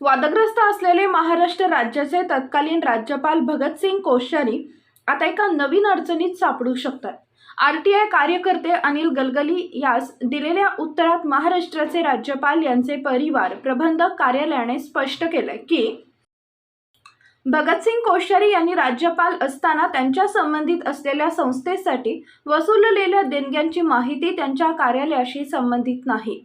वादग्रस्त असलेले महाराष्ट्र राज्याचे तत्कालीन राज्यपाल भगतसिंग कोश्यारी आता एका नवीन अडचणीत सापडू शकतात. आर टी आय कार्यकर्ते अनिल गलगली यास दिलेल्या उत्तरात महाराष्ट्राचे राज्यपाल यांचे परिवार प्रबंधक कार्यालयाने स्पष्ट केलंय की भगतसिंग कोश्यारी यांनी राज्यपाल असताना त्यांच्या संबंधित असलेल्या संस्थेसाठी वसूललेल्या देणग्यांची माहिती त्यांच्या कार्यालयाशी संबंधित नाही.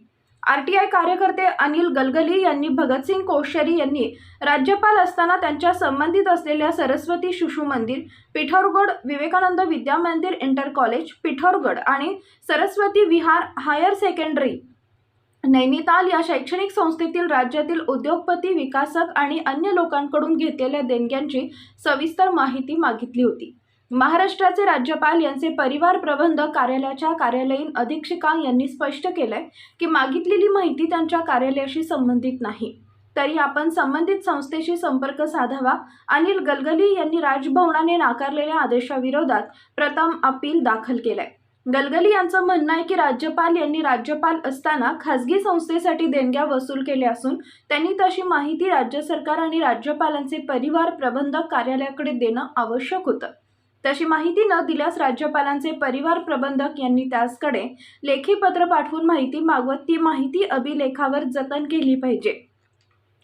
आरटीआय कार्यकर्ते अनिल गलगली यांनी भगतसिंग कोश्यारी यांनी राज्यपाल असताना त्यांच्या संबंधित असलेल्या सरस्वती शिशु मंदिर पिठोरगड विवेकानंद विद्या मंदिर इंटर कॉलेज पिठोरगड आणि सरस्वती विहार हायर सेकंडरी. नैनिताल या शैक्षणिक संस्थेतील राज्यातील उद्योगपती विकासक आणि अन्य लोकांकडून घेतलेल्या देणग्यांची सविस्तर माहिती मागितली होती. महाराष्ट्राचे राज्यपाल यांचे परिवार प्रबंधक कार्यालयाच्या कार्यालयीन अधीक्षिका यांनी स्पष्ट केलंय की मागितलेली माहिती त्यांच्या कार्यालयाशी संबंधित नाही. तरी आपण संबंधित संस्थेशी संपर्क साधावा. अनिल गलगली यांनी राजभवनाने नाकारलेल्या आदेशाविरोधात प्रथम अपील दाखल केलंय. गलगली यांचं म्हणणं आहे की राज्यपाल यांनी राज्यपाल असताना खासगी संस्थेसाठी देणग्या वसूल केल्या असून त्यांनी तशी माहिती राज्य सरकार आणि राज्यपालांचे परिवार प्रबंधक कार्यालयाकडे देणं आवश्यक होतं. तशी माहिती न दिल्यास राज्यपालांचे परिवार प्रबंधक यांनी त्याचकडे लेखी पत्र पाठवून माहिती मागवत ती माहिती अभिलेखावर जतन केली पाहिजे.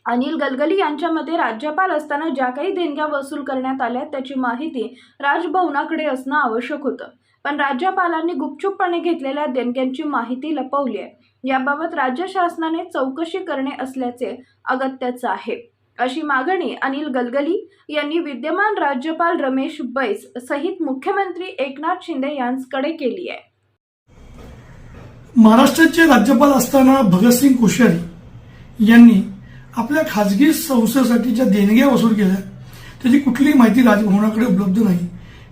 अनिल गलगली यांच्या मते राज्यपाल असताना ज्या काही देणग्या वसूल करण्यात आल्या त्याची माहिती राजभवनाकडे असणं आवश्यक होतं. पण राज्यपालांनी गुपचूपपणे घेतलेल्या देणग्यांची माहिती लपवली आहे. याबाबत राज्य शासनाने चौकशी करणे असल्याचे अगत्याचं आहे. अशी मागणी अनिल गलगली यांनी विद्यमान राज्यपाल रमेश बैस सहित मुख्यमंत्री एकनाथ शिंदे यांच्याकडे केली आहे. महाराष्ट्राचे राज्यपाल असताना भगतसिंग कोश्यारी यांनी आपल्या खाजगी संस्थेसाठी ज्या देणग्या वसूल केल्या. त्याची कुठलीही माहिती राजभवनाकडे उपलब्ध नाही.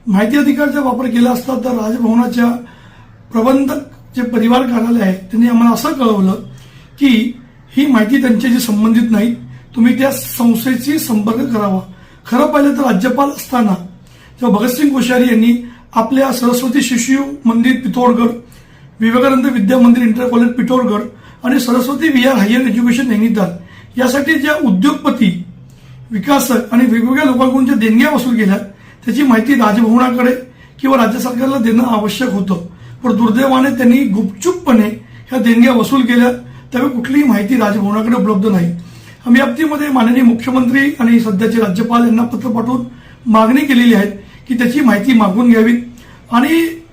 माहिती अधिकारचा वापर केला असता तर राजभवनाच्या प्रबंधक जे परिवार कार्यालय आहे. त्यांनी आम्हाला असं कळवलं की ही माहिती त्यांच्याशी संबंधित नाही. तुम्ही त्या संस्थेशी संपर्क करावा. खरं पाहिलं तर राज्यपाल असताना जेव्हा भगतसिंग कोश्यारी यांनी आपल्या सरस्वती शिशु मंदिर पिथोरगड विवेकानंद विद्या मंदिर इंटर कॉलेज पिठोरगड आणि सरस्वती विहार हायर एज्युकेशन नैनिताल यासाठी ज्या उद्योगपती विकासक आणि वेगवेगळ्या लोकांकडून ज्या देणग्या वसूल केल्या त्याची माहिती राजभवनाकडे किंवा राज्य सरकारला देणं आवश्यक होतं. पण दुर्दैवाने त्यांनी गुपचूपपणे ह्या देणग्या वसूल केल्या त्यावेळी कुठलीही माहिती राजभवनाकडे उपलब्ध नाही. आम्ही बाबतीमध्ये माननीय मुख्यमंत्री आणि सध्याचे राज्यपाल यांना पत्र पाठवून मागणी केलेली आहे की त्याची माहिती मागून घ्यावी. आणि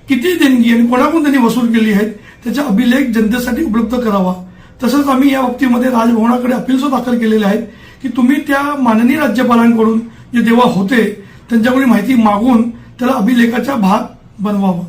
किती देणगी आणि कोणाकडून त्यांनी वसूल केली आहेत त्याचा अभिलेख जनतेसाठी उपलब्ध करावा. तसंच आम्ही या बाबतीमध्ये राजभवनाकडे अपील सुद्धा दाखल केलेले आहेत की तुम्ही त्या माननीय राज्यपालांकडून जे देवा होते त्यांच्याकडून माहिती मागून त्याला अभिलेखाचा भाग बनवावा.